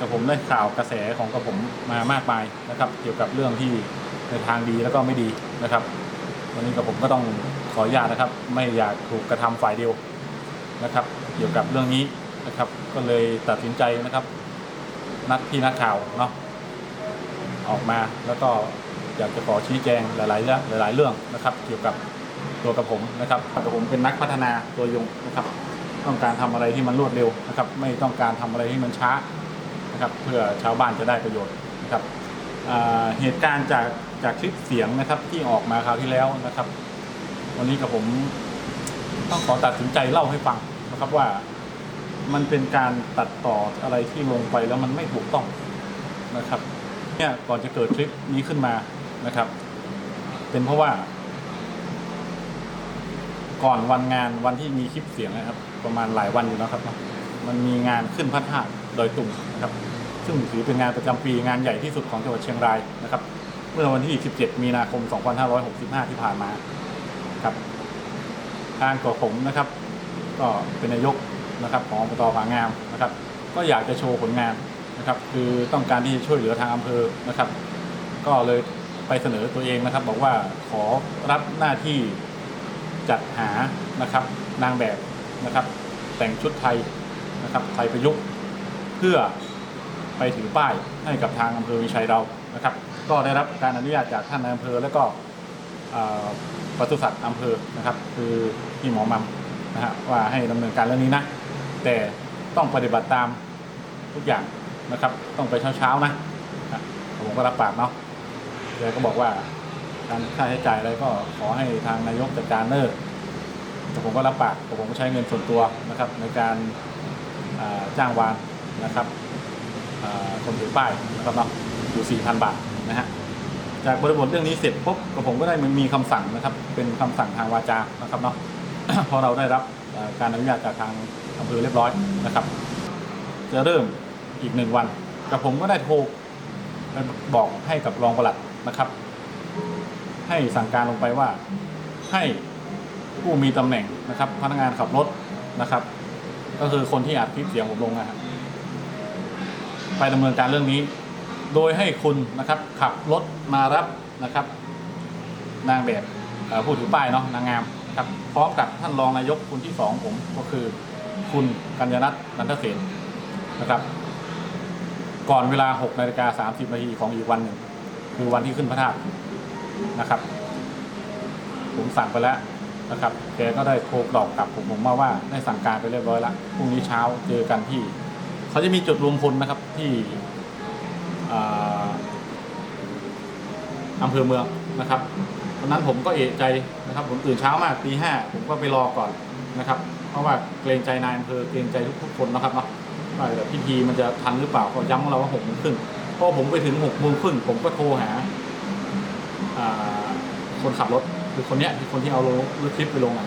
กับผมได้ข่าวกระแสของกับผมมามากมายนะครับ เกี่ยวกับเรื่องที่ในทางดีแล้วก็ไม่ดีนะครับ วันนี้กับผมก็ต้องขออนุญาตนะครับ ไม่อยากถูกกระทำฝ่ายเดียวนะครับ เกี่ยวกับเรื่องนี้นะครับ ก็เลยตัดสินใจนะครับ นัดพี่นักข่าวเนาะออกมาแล้วก็อยากจะขอชี้แจงหลายๆเรื่องหลาย ๆ เรื่องนะครับ เกี่ยวกับตัวกับผมนะครับกับผมเป็นนักพัฒนาตัวยงนะครับ ต้องการทำอะไรที่มันรวดเร็วนะครับ ไม่ต้องการทำอะไรที่มันช้า นะครับเพื่อชาวบ้านจะได้ประโยชน์นะครับเหตุการณ์จากจากคลิปเสียงนะครับที่ออกมาคราวที่แล้วนะครับ วันนี้กับผมต้องขอตัดสินใจเล่าให้ฟังนะครับว่ามันเป็นการตัดต่ออะไรที่ลงไปแล้วมันไม่ถูกต้องนะครับเนี่ยก่อนจะเกิดคลิปนี้ขึ้นมานะครับ เป็นเพราะว่า ก่อนวันงานวันที่มีคลิปเสียงนะครับ ประมาณหลายวันอยู่นะครับ มันมีงานขึ้นพระธาตุ ดอยตุงนะครับซึ่งถือเป็นงานประจำปีงานใหญ่ที่สุดของจังหวัดเชียงรายนะครับ เมื่อวันที่ 17 มีนาคม 2565 ที่ผ่านมาครับทางกับผมนะครับ ก็เป็นนายกนะครับของอบตผางามนะครับ ก็อยากจะโชว์ผลงานนะครับ คือต้องการที่จะช่วยเหลือทางอำเภอนะครับ ก็เลยไปเสนอตัวเองนะครับ บอกว่าขอรับหน้าที่จัดหานะครับ นางแบบนะครับ แต่งชุดไทยนะครับ ไทยประยุกต์ เพื่อไปถือป้ายให้กับทางอำเภอวิชัยเรานะครับ ก็ได้รับการอนุญาตจากท่านนายอำเภอแล้วก็ปศุสัตว์อำเภอนะครับ คือพี่หมอมัมนะฮะว่าให้ดำเนินการเรื่องนี้นะ แต่ต้องปฏิบัติตามทุกอย่างนะครับ ต้องไปเช้าๆนะผมก็รับปากเนาะแกก็บอกว่าการค่าใช้จ่ายอะไรก็ขอให้ทางนายกจัดการเนอร์แต่ผมก็รับปากแต่ผมก็ใช้เงินส่วนตัวนะครับ ในการจ้างวาน นะครับอ่าคนถือป้ายนะครับเนาะอยู่ 4,000 บาทนะฮะจากบริบทเรื่องนี้เสร็จปุ๊บกับผมก็ได้มันมีคำสั่งนะครับ เป็นคำสั่งทางวาจานะครับเนาะพอเราได้รับการอนุญาตจากทางอำเภอเรียบร้อยนะครับ จะเริ่มอีกหนึ่งวันกับผมก็ได้โทรไปบอกให้กับรองปลัดนะครับ ให้สั่งการลงไปว่าให้ผู้มีตำแหน่งนะครับ พนักงานขับรถนะครับ ก็คือคนที่อัดคลิปเสียงผมลงนะครับ ไปดำเนินการเรื่องนี้ โดยให้คุณนะครับขับรถมารับนะครับ นางแบบผู้ถือป้ายเนาะนางงามนะครับพร้อมกับท่านรองนายกคนที่สองผมก็คือ คุณกัญญนัทนันทเสนนะครับ ก่อนเวลา6นาฬิกา30นาทีของอีกวันหนึ่งคือวันที่ขึ้นพระธาตุนะครับผมสั่งไปแล้วนะครับแกก็ได้โทรตอบกลับผมผมมาว่าได้สั่งการไปเรียบร้อยแล้วพรุ่งนี้เช้าเจอกันที่ เขาจะมีจุดรวมพลนะครับที่อ่าอำเภอเมืองนะครับวันนั้นผมก็เอะใจนะครับ ผมตื่นเช้ามากตีห้าผมก็ไปรอก่อนนะครับ เพราะว่าเกรงใจนายอำเภอเกรงใจทุกๆคนนะครับเนาะว่าแบบพิธีมันจะทันหรือเปล่าก็ย้ำเราว่าหกโมงครึ่งพอผมไปถึงหกโมงครึ่งผมก็โทรหาอ่าคนขับรถคือคนเนี้ยคือคนที่เอาลงคลิปไปลงอะ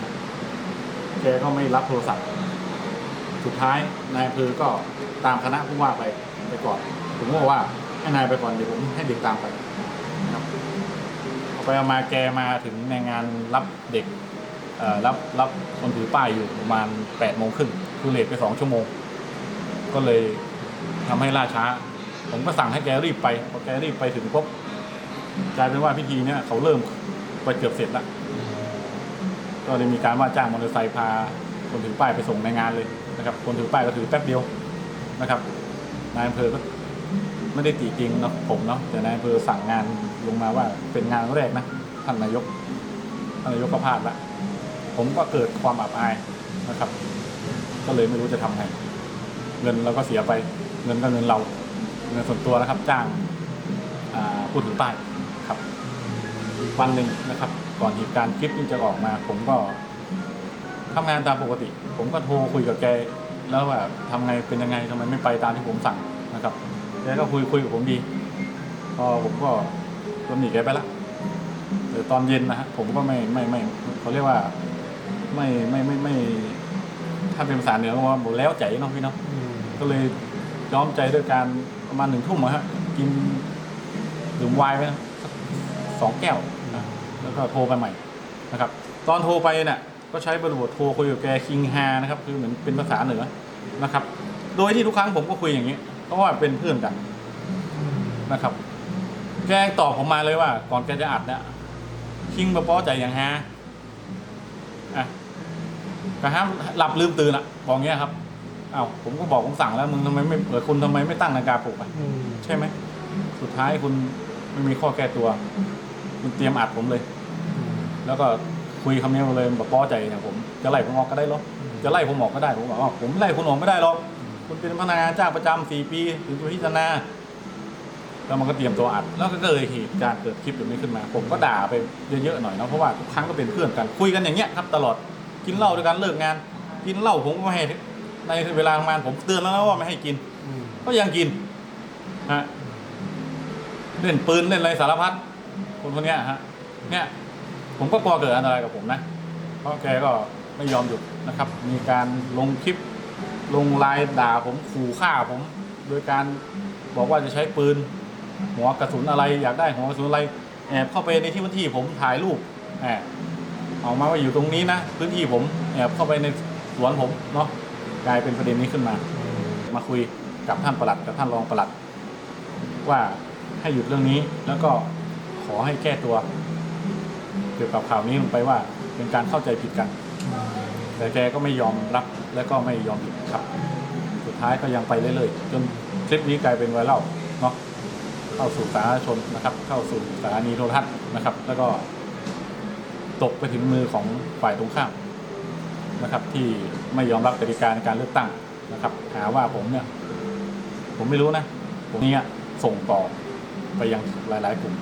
แกก็ไม่รับโทรศัพท์ สุดท้ายนายอำเภอก็ตามคณะผู้ว่าไปไปก่อน ผมก็บอกว่าให้นายไปก่อนเดี๋ยวผมให้เด็กตามไปนะครับเอาไปเอามาแกมาถึงในงานรับเด็กรับรับคนถือป้ายอยู่ประมาณแปดโมงครึ่งคือเลทไปสองชั่วโมง ก็เลยทำให้ล่าช้า ผมก็สั่งให้แกรีบไปพอแกรีบไปถึงปุ๊บกลายเป็นว่าพิธีเนี้ยเขาเริ่มไปเกือบเสร็จแล้วก็เลยมีการว่าจ้างมอเตอร์ไซค์พาคนถือป้ายไปส่งในงานเลย นะครับคนถือป้ายก็ถือแป๊บเดียวนะครับนายอำเภอก็ไม่ได้ตีจริงเนาะผมเนาะแต่นายอำเภอสั่งงานลงมาว่าเป็นงานแรกนะท่านนายกท่านนายกก็พลาดละผมก็เกิดความอับอายนะครับ ก็เลยไม่รู้จะทำไงเงินเราก็เสียไปเงินก็เงินเราเงินส่วนตัวนะครับ จ้างผู้ถือป้ายครับวันหนึ่งนะครับ ก่อนเหตุการณ์คลิปนี้จะออกมา ผมก็ ทำงานตามปกติ ผมก็โทรคุยกับแก แล้วว่าทำไงเป็นยังไงทำไมไม่ไปตามที่ผมสั่งนะครับแกก็คุยคุยกับผมดีพอผมก็ตำหนิแกไปละแต่ตอนเย็นนะฮะผมก็ไม่ไม่ไม่เขาเรียกว่าไม่ไม่ไม่ไม่ ถ้าเป็นภาษาเหนือก็ว่าบอกแล้วใจเนาะพี่เนาะก็เลยย้อมใจด้วยการประมาณหนึ่งทุ่มอะฮะกินดื่มไวน์ไปนะสักสองแก้วนะแล้วก็โทรไปใหม่นะครับ ตอนโทรไปเนี่ย ก็ใช้บริบทโทรคุยกับแกคิงฮานะครับคือเหมือนเป็นภาษาเหนือนะครับ โดยที่ทุกครั้งผมก็คุยอย่างนี้ตราะว่าเป็นเพื่อนกันนะครับ แกตอบผมมาเลยว่า ก่อนแกจะอัดเนี่ยคิงมาป้อใจอย่างฮะอะกระห้ามหลับลืมตื่นอะบอกเงี้ยครับอ้าวผมก็บอกผมสั่งแล้วมึงทำไมไม่เออคุณทำไมไม่ตั้งนาฬิกาปลุกอะใช่ไหมสุดท้ายคุณไม่มีข้อแก้ตัว คุณเตรียมอัดผมเลย แล้วก็ คุยคำนี้มาเลยแบบป้อใจเนี่ยผมจะไล่ผมออกก็ได้หรอจะไล่ผมออกก็ได้ผมบอกว่าผมไล่คุณออกไม่ได้หรอกคุณเป็นพนักงานจ้างประจำสี่ปีถึงจะพิจารณาแล้วมันก็เตรียมตัวอัด แล้วก็เกิดเหตุการณ์เกิดคลิปแบบนี้ขึ้นมา ผมก็ด่าไปเยอะๆหน่อยเนาะเพราะว่าทุกครั้งก็เป็นเพื่อนกันคุยกันอย่างเงี้ยครับตลอดกินเหล้าด้วยกันเลิกงาน กินเหล้าผมก็ไม่ให้ในเวลาทำงานผมเตือนแล้วนะว่าไม่ให้กินอืมก็ยังกินฮะเล่นปืนเล่นอะไรสารพัดคนคนเนี้ยฮะเนี่ย ผมก็กลัวเกิดอันตรายกับผมนะ เพราะแกก็ไม่ยอมหยุดนะครับ มีการลงคลิปลงไลน์ด่าผมขู่ฆ่าผม โดยการบอกว่าจะใช้ปืน หัวกระสุนอะไรอยากได้หัวกระสุนอะไรแอบเข้าไปในที่พื้นที่ผมถ่ายรูปแอบเอามาว่าอยู่ตรงนี้นะพื้นที่ผมแอบเข้าไปในสวนผมเนาะกลายเป็นประเด็นนี้ขึ้นมา มาคุยกับท่านประหลัดกับท่านรองประหลัด ว่าให้หยุดเรื่องนี้แล้วก็ขอให้แก้ตัว เกี่ยวกับข่าวนี้ลงไปว่าเป็นการเข้าใจผิดกัน แต่แกก็ไม่ยอมรับและก็ไม่ยอมหยุดครับ สุดท้ายก็ยังไปเรื่อยๆจนคลิปนี้กลายเป็นไวรัลเนาะเข้าสู่สาธารณชนนะครับ เข้าสู่สถานีโทรทัศน์นะครับ แล้วก็ ตกไปถึงมือของฝ่ายตรงข้ามนะครับ ที่ไม่ยอมรับกติกาในการเลือกตั้งนะครับ หาว่าผมเนี่ย ผมไม่รู้นะผมเนี่ยส่งต่อไปยังหลาย ๆ กลุ่ม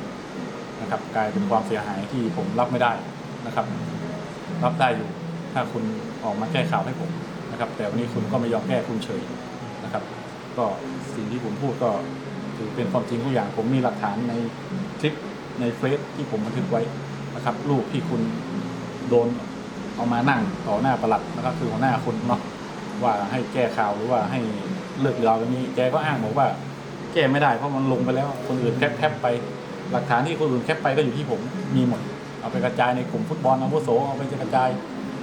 นะครับกลายเป็นความเสียหายที่ผมรับไม่ได้นะครับ รับได้อยู่ถ้าคุณออกมาแก้ข่าวให้ผมนะครับ แต่วันนี้คุณก็ไม่ยอมแก้คุณเฉยนะครับ ก็สิ่งที่ผมพูดก็ถือเป็นความจริงทุกอย่าง ผมมีหลักฐานในคลิปในเฟซที่ผมบันทึกไว้นะครับรูปที่คุณโดนเอามานั่งต่อหน้าประหลัดนะครับคือหัวหน้าคุณเนาะว่าให้แก้ข่าวหรือว่าให้เลิกเราแบบนี้แกก็อ้างบอกว่า แก้ไม่ได้เพราะมันลงไปแล้ว คนอื่นแคปแคปไป หลักฐานที่คนอื่นแคปไปก็อยู่ที่ผมมีหมด เอาไปกระจายในกลุ่มฟุตบอลอาวุโสเอาไปกระจาย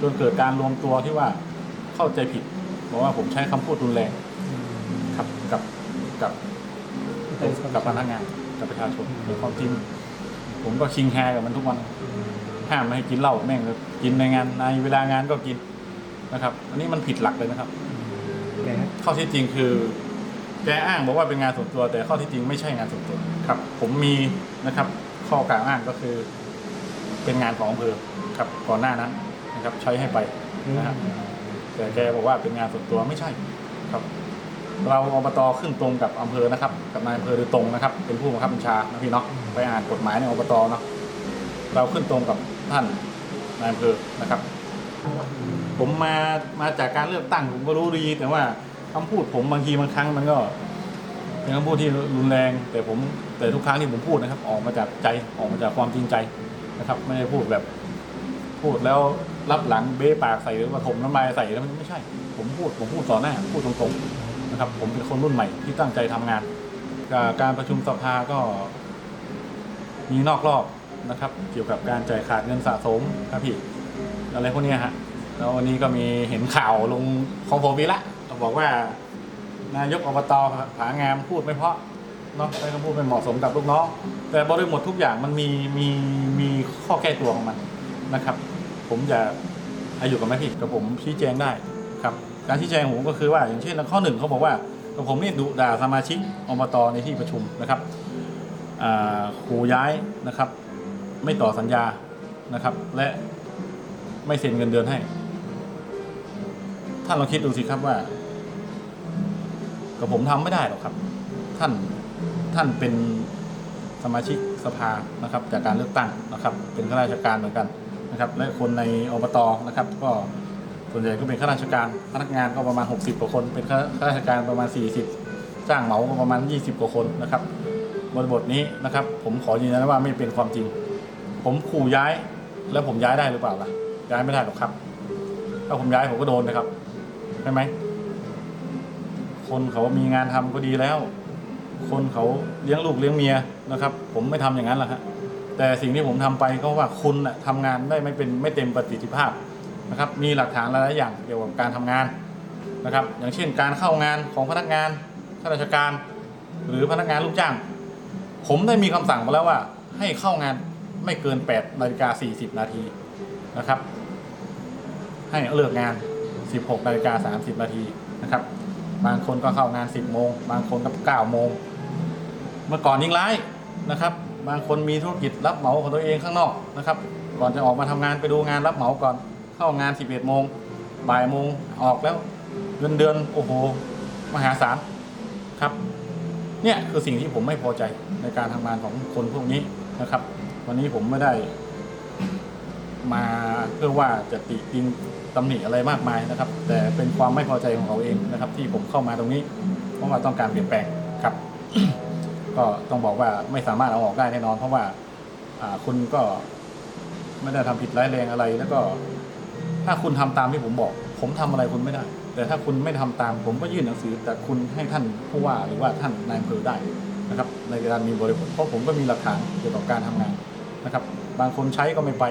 จนเกิดการรวมตัวที่ว่าเข้าใจผิดบอกว่าผมใช้คำพูดรุนแรงครับกับกับกับพนักงานกับประชาชนในความจริงผมก็ชิงแฮกับมันทุกวันห้ามไม่ให้กินเหล้าแม่งเลยกินในงานในเวลางานก็กินนะครับ อันนี้มันผิดหลักเลยนะครับแกข้อที่จริงคือ แกอ้างบอกว่าเป็นงานส่วนตัว แต่ข้อที่จริงไม่ใช่งานส่วนตัวครับ ผมมีนะครับ ข้อกล่าวอ้างก็คือ เป็นงานของอำเภอครับก่อนหน้านั้นนะครับ ใช้ให้ไปนะครับแต่แกบอกว่าเป็นงานส่วนตัวไม่ใช่ครับ เราอบตขึ้นตรงกับอำเภอนะครับ กับนายอำเภอโดยตรงนะครับ เป็นผู้บังคับบัญชานะพี่เนาะไปอ่านกฎหมายในอบตเนาะเราขึ้นตรงกับท่านนายอำเภอนะครับ ผมมามาจากการเลือกตั้งผมก็รู้ดีแต่ว่า คำพูดผมบางทีบางครั้งมันก็เป็นคำพูดที่รุนแรง แต่ผมแต่ทุกครั้งที่ผมพูดนะครับ ออกมาจากใจออกมาจากความจริงใจนะครับ ไม่ได้พูดแบบพูดแล้วรับหลังเบ้ปากใส่หรือว่าถมน้ำลายใส่แล้วมันไม่ใช่ ผมพูดผมพูดต่อหน้าพูดตรงๆนะครับ ผมเป็นคนรุ่นใหม่ที่ตั้งใจทำงาน การประชุมสภาก็มีนอกรอบนะครับ เกี่ยวกับการจ่ายขาดเงินสะสมครับพี่อะไรพวกนี้ฮะแล้ววันนี้ก็มีเห็นข่าวลงของผมอีละ บอกว่านายกอบตผางามพูดไม่เพราะเนาะใช้คำพูดไม่เหมาะสมกับลูกน้อง แต่บริบททุกอย่างมันมีมีมีข้อแก้ตัวของมันนะครับ ผมจะอายุกับแม่พี่กับผมชี้แจงได้ครับการชี้แจงของผมก็คือว่าอย่างเช่นข้อหนึ่งเขาบอกว่ากับผมนี่ดุด่าสมาชิกอบตในที่ประชุมนะครับขู่ย้ายนะครับ ไม่ต่อสัญญานะครับ และไม่เซ็นเงินเดือนให้ ท่านลองคิดดูสิครับว่า กับผมทำไม่ได้หรอกครับ ท่านท่านเป็นสมาชิกสภานะครับ จากการเลือกตั้งนะครับ เป็นข้าราชการเหมือนกันนะครับ และคนในอบตนะครับ ก็ส่วนใหญ่ก็เป็นข้าราชการพนักงานก็ประมาณ 60 กว่าคน เป็นข้าข้าราชการประมาณ 40 จ้างเหมาก็ประมาณ 20 กว่าคนนะครับบริบทนี้นะครับ ผมขอยืนยันว่าไม่เป็นความจริง ผมขู่ย้ายแล้วผมย้ายได้หรือเปล่าล่ะย้ายไม่ได้หรอกครับ ถ้าผมย้ายผมก็โดนนะครับใช่ไหม คนเขามีงานทำก็ดีแล้ว คนเขาเลี้ยงลูกเลี้ยงเมียนะครับ ผมไม่ทำอย่างนั้นหรอกฮะแต่สิ่งที่ผมทำไปก็ว่าคุณน่ะทำงานได้ไม่เป็นไม่เต็มประสิทธิภาพนะครับ มีหลักฐานหลายอย่างเกี่ยวกับการทำงานนะครับ อย่างเช่น การเข้างานของพนักงานข้าราชการ หรือพนักงานลูกจ้าง ผมได้มีคำสั่งมาแล้วว่า ให้เข้างานไม่เกิน8นาฬิกา40นาทีนะครับ ให้เลิกงาน 16นาฬิกา30นาทีนะครับ บางคนก็เข้างาน 10โมง บางคนก็9โมง เมื่อก่อนยิ่งร้ายนะครับ บางคนมีธุรกิจรับเหมาของตัวเองข้างนอกนะครับ ก่อนจะออกมาทำงานไปดูงานรับเหมาก่อน เข้างาน 11โมง บ่ายโมงออกแล้วเงินเดือนโอ้โห มหาศาลครับ เนี่ยคือสิ่งที่ผมไม่พอใจในการทำงานของคนพวกนี้นะครับ วันนี้ผมไม่ได้มาเพื่อว่าจะติติง ตำหนิอะไรมากมายนะครับ แต่เป็นความไม่พอใจของเขาเองนะครับ ที่ผมเข้ามาตรงนี้ เพราะว่าต้องการเปลี่ยนแปลงครับ ก็ต้องบอกว่าไม่สามารถเอาออกได้แน่นอน เพราะว่าคุณก็ไม่ได้ทำผิดร้ายแรงอะไร แล้วก็ ถ้าคุณทำตามที่ผมบอก ผมทำอะไรคุณไม่ได้ แต่ถ้าคุณไม่ทำตาม ผมก็ยื่นหนังสือ แต่คุณให้ท่านผู้ว่าหรือว่าท่านนายอำเภอได้นะครับ ในการมีบริบทเพราะผมก็มีหลักฐานเกี่ยวกับการทำงานนะครับ บางคนใช้ก็ไม่ไป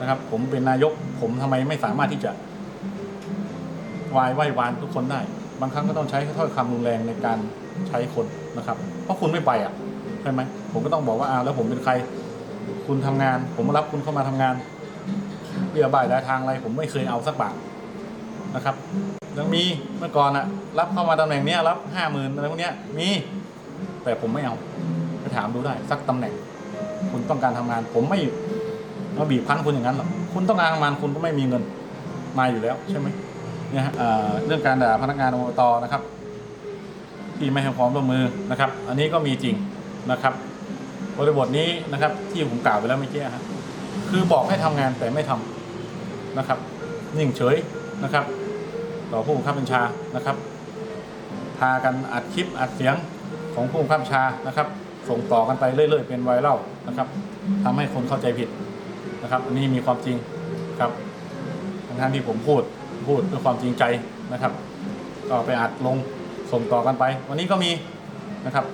นะครับ ผมเป็นนายก ผมทำไมไม่สามารถที่จะวายไหว้วานทุกคนได้ บางครั้งก็ต้องใช้ถ้อยคำรุนแรงในการใช้คนนะครับ เพราะคุณไม่ไปอะใช่ไหมผมก็ต้องบอกว่าอ้าวแล้วผมเป็นใคร คุณทำงาน ผมรับคุณเข้ามาทำงานเบี้ยบ่ายรายทางอะไร ผมไม่เคยเอาสักบาทนะครับยังมีเมื่อก่อนอะรับเข้ามาตำแหน่งเนี้ยรับห้าหมื่นอะไรพวกเนี้ยมีแต่ผมไม่เอาไปถามดูได้ สักตำแหน่ง คุณต้องการทำงาน ผมไม่ มาบีบคั้นคุณอย่างนั้นหรอกคุณต้องการทำงานคุณก็ไม่มีเงินมาอยู่แล้วใช่ไหมเนี่ยฮะเรื่องการด่าพนักงานอบตนะครับ ที่ไม่ให้ความร่วมมือนะครับ อันนี้ก็มีจริงนะครับบริบทนี้นะครับ ที่ผมกล่าวไปแล้วเมื่อกี้ฮะคือบอกให้ทำงานแต่ไม่ทำนะครับนิ่งเฉยนะครับ ต่อผู้บังคับบัญชานะครับพากันอัดคลิปอัดเสียงของผู้บังคับบัญชานะครับ ส่งต่อกันไปเรื่อย ๆ เป็นไวรัลนะครับทำให้คนเข้าใจผิด นะครับ อันนี้มีความจริงครับทั้งที่ผมพูดพูดด้วยความจริงใจนะครับ ก็ไปอัดลงส่งต่อกันไป วันนี้ก็มีนะครับ